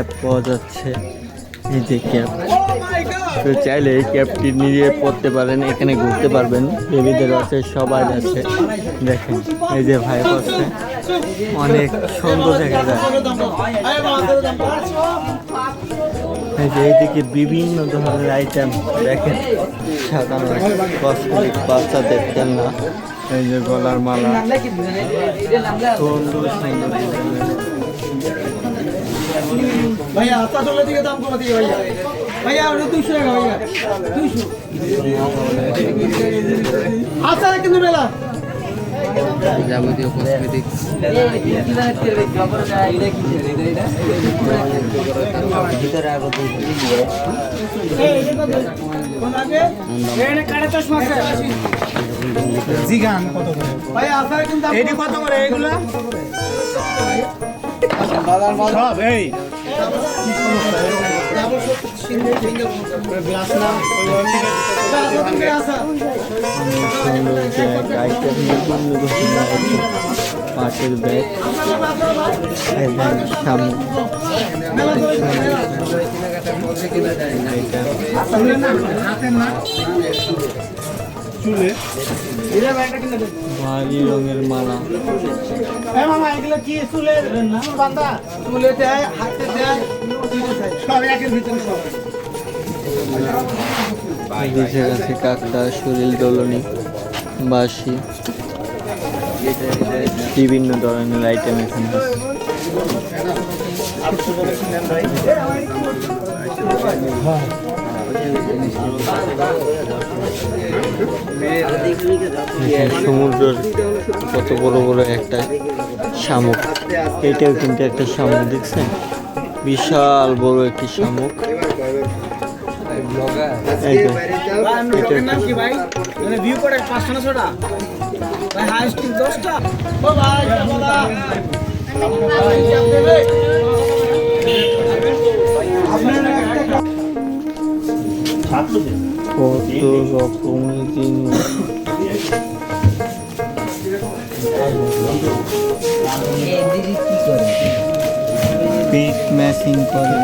Cap পাওয়া যাচ্ছে। এই যে ক্যাপ তো চাইলে এই ক্যাপটি নিয়ে পড়তে পারেন, এখানে ঘুরতে পারবেন। বেবিদের আছে, সবাই আছে। দেখেন, এই যে ভাই করছে অনেক সুন্দর দেখা যায় এই যে এইদিকে বিভিন্ন ধরনের আইটেম দেখেন। সাজানো কসমেটিক বাচ্চাদের খেলনা। এই যে গলার মালা। সুন্দর সুন্দর। ভাইয়া আচ্ছা চলে দিকে দাম কমে দিয়ে ভাইয়া। ভাইয়া ওটা দুইশো টাকা ভাইয়া। দুইশো। আচ্ছা কিন্তু মেলা। যাবতীয় কসমেটিক্স জিগান কত করে ভাইয়া আচ্ছা কিন্তু এটি কত করে এগুলা? সব এই। সুন্দর ব্যাগ ধরনের ভারী রঙের মালা। এই মামা এগুলো কি চুলের বান্দা চুলে দেয় হাতে দেয় সব একের ভিতরে সব। দেশের আছে কাকড়া শরীর দোলনি বাঁশি। বিভিন্ন ধরনের আইটেম এখানে আছে। এখানে সমুদ্রের কত বড় বড় একটা শামুক। এটাও কিন্তু একটা শামুক, দেখছেন? বিশাল বড় একটি শামুক। এই কত রকমের জিনিস। পিক ম্যাচিং করে?